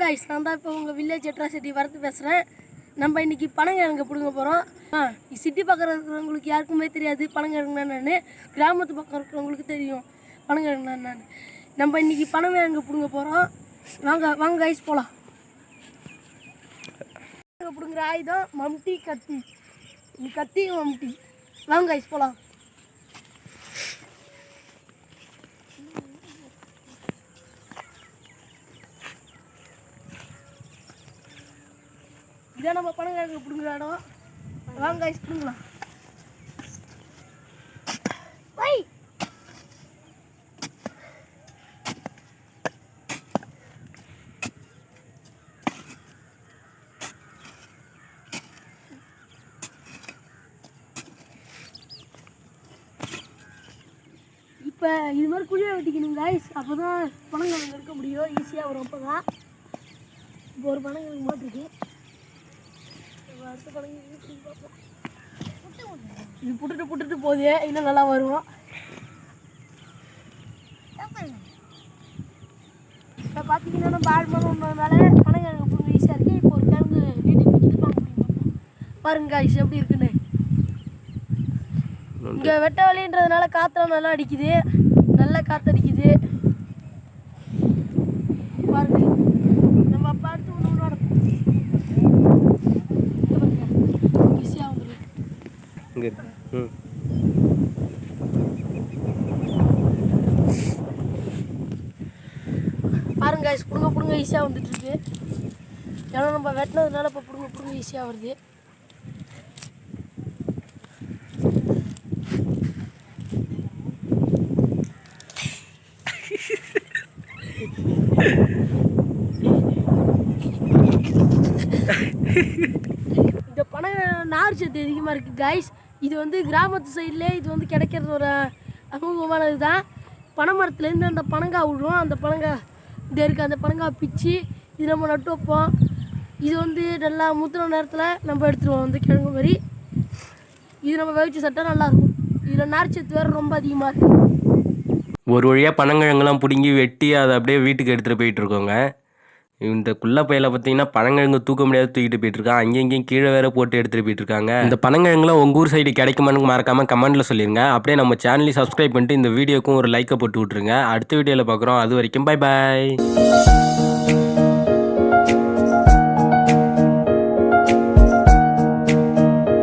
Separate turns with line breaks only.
Guys நான் தான் இப்போ உங்கள் வில்லேஜ் அட்ராசிட்டி வரத்து பேசுகிறேன் நம்ம இன்னைக்கு பனங்கிழங்கு பிடுங்க போகிறோம் ஆ சிட்டி பக்கம் இருக்கிறவங்களுக்கு யாருக்குமே தெரியாது பனங்கிழங்குனா நான் கிராமத்து பக்கம் இருக்கிறவங்களுக்கு தெரியும் பனங்கிழங்குனா நான் நம்ம இன்னைக்கு பனங்கிழங்கு பிடுங்க போகிறோம் வாங்க வாங்க கைஸ் போகலாம் பிடுங்குற ஆயுதம் மம்டி கத்தி. கத்தி மம்டி. வாங்க கைஸ் போகலாம் இதான் நம்ம பனங்கிழங்கு பிடுங்குற இடம். வாங்க கைஸ் பிடுங்கலாம். வை இப்போ இது மாதிரி குழியை வெட்டிக்கணும் காய்ஸ் அப்போ தான் பனங்கிழங்கு எடுக்க முடியும் ஈஸியாக வரும் அப்போ தான் இப்போ ஒரு பனங்கிழங்கு மாட்டிருக்கு இப்ப அடுத்த பனங்கிழங்கு எப்படின்னு பார்ப்போம். இது புட்டுட்டு புட்டுட்டு போகுது இன்னும் நல்லா வரும் இப்போ பார்த்தீங்கன்னா நம்ம ஆள் மரம் ஒன்றதுனால பனங்கிழங்கு புடுங்க ஈஸியாக இருக்குது இப்போ ஒரு கிழங்கு வீட்டுக்கு வீட்டுக்கு வாங்க முடியும் பாருங்க காய்ஸ் எப்படி இருக்குன்னு. இங்கே வெட்ட வழின்றதுனால காற்றுலாம் நல்லா அடிக்குது. நல்லா காற்று அடிக்குது பாருங்க.
இங்கே இருக்கு. ம்.
பாருங்க guys, பிடுங்க ஈஸியாக வந்துட்டுருக்கு ஏன்னா நம்ம வெட்டினதுனால இப்போ பிடுங்க பிடுங்க ஈஸியாக வருது. இந்த பணம் நார் சத்து அதிகமாக இருக்குது காய்ஸ் இது வந்து கிராமத்து சைட்லேயே இது வந்து கிடைக்கிறது ஒரு அமூகமானது தான் பனை மரத்துலேருந்து அந்த பனங்காய் விழுவோம் அந்த பனங்காய் இந்த இருக்குது அந்த பனங்காய் பிச்சு இது நம்ம நட்டு வைப்போம். இது வந்து நல்லா முத்துன நேரத்தில் நம்ம எடுத்துருவோம். வந்து கிழங்கு மாதிரி இது நம்ம வேவிச்சு சட்டை நல்லாயிருக்கும். இதில் நார்ச்சத்து வேறு ரொம்ப அதிகமாக இருக்குது
ஒரு வழியாக பனங்கிழங்கெல்லாம் பிடுங்கி வெட்டி அதை அப்படியே வீட்டுக்கு எடுத்துகிட்டு போயிட்டு இருக்கோங்க. இந்த குள்ள பையில பார்த்தீங்கன்னா பனங்கிழங்கு தூக்க முடியாது தூக்கிட்டு போயிட்டு இருக்கான் அங்கேயும் இங்கேயும் கீழே வேற போட்டு எடுத்துகிட்டு போயிட்டு இருக்காங்க இந்த பனங்கிழங்குலாம் உங்கள் ஊர் சைடு கிடைக்குமான்னு மறக்காம கமெண்ட்ல சொல்லிருங்க. அப்படியே நம்ம சேனலையும் சப்ஸ்கிரைப் பண்ணிட்டு இந்த வீடியோக்கும் ஒரு லைக்கை போட்டு விட்ருங்க அடுத்த வீடியோவில் பார்க்குறோம். அது வரைக்கும் பை பாய்